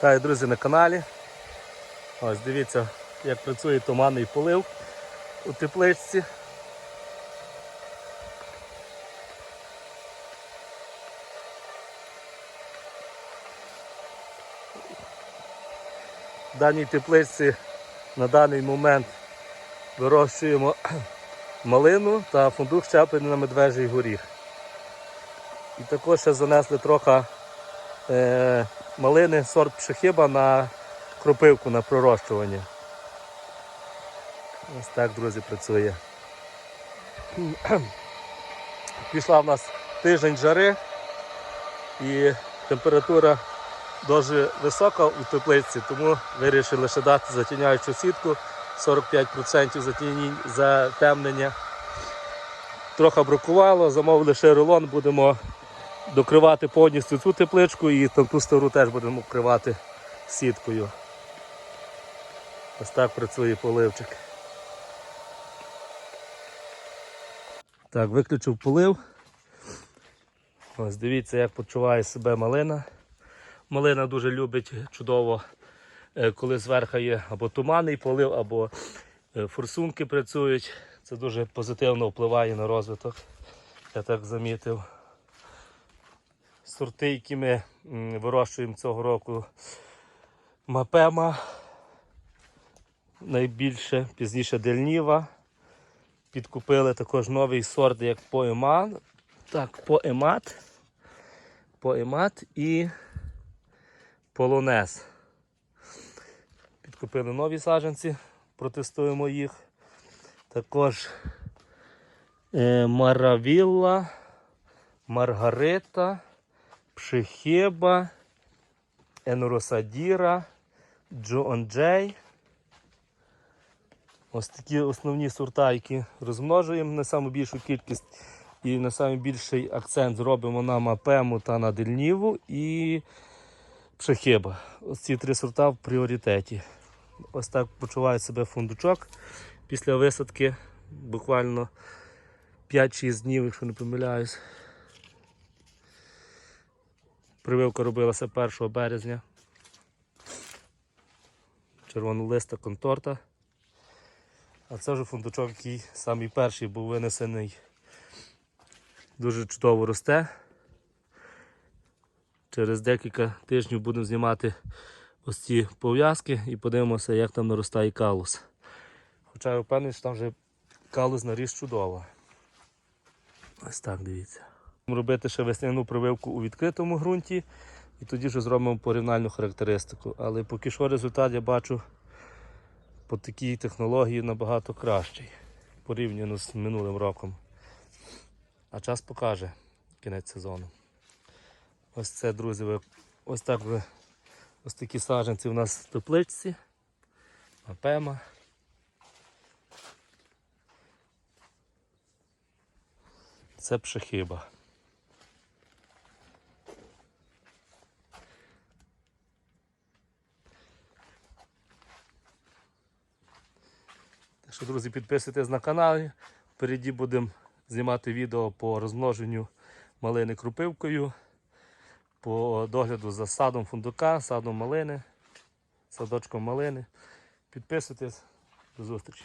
Вітаю, друзі, на каналі. Ось дивіться, як працює туманний полив у тепличці. В даній тепличці на даний момент вирощуємо малину та фундук щеплений на медвежий горіх. І також ще занесли трохи е, малини сорт пшехиба на кропивку на пророщування. Ось так, друзі, працює. Пішла в нас тиждень жари і температура дуже висока у теплиці, тому вирішили ще дати затіняючу сітку 45% затінінь- затемнення. Трохи бракувало, замовили ще рулон, будемо докривати повністю цю тепличку і там ту стару теж будемо вкривати сіткою. Ось так працює поливчик. Так, виключив полив. Ось дивіться, як почуває себе малина. Малина дуже любить чудово, е, коли зверху є або туманний полив, або е, форсунки працюють. Це дуже позитивно впливає на розвиток. Я так замітив. Сорти, які ми вирощуємо цього року, мапема. Найбільше, пізніше Дельніва. Підкупили також новий сорт, як поеман. Так, поемат. Поемат і полонез. Підкупили нові саджанці, протестуємо їх. Також е, Маравілла, Маргарита, Пшихеба, Енросадіра, Джоон Джей. Ось такі основні сорта, які розмножуємо на саму більшу кількість і на найбільший акцент зробимо на мапему та на дельніву і пшехиба. Ось ці три сорта в пріоритеті. Ось так почуває себе фундучок після висадки. Буквально 5-6 днів, якщо не помиляюсь. Прививка робилася 1 березня. Червонолиста конторта. А це вже фундучок, який самий перший був винесений. Дуже чудово росте. Через декілька тижнів будемо знімати ось ці пов'язки і подивимося, як там наростає калус. Хоча я впевнений, що там вже калус наріс чудово. Ось так дивіться. Робити ще весняну прививку у відкритому ґрунті і тоді вже зробимо порівняльну характеристику. Але поки що результат я бачу по такій технології набагато кращий порівняно з минулим роком. А час покаже кінець сезону. Ось це, друзі, ось так ви, ось такі саджанці у нас в тепличці. Апема. Це пшехиба. Що, друзі, підписуйтесь на канал. Впереді будемо знімати відео по розмноженню малини крупивкою, по догляду за садом фундука, садом малини, садочком малини. Підписуйтесь, до зустрічі.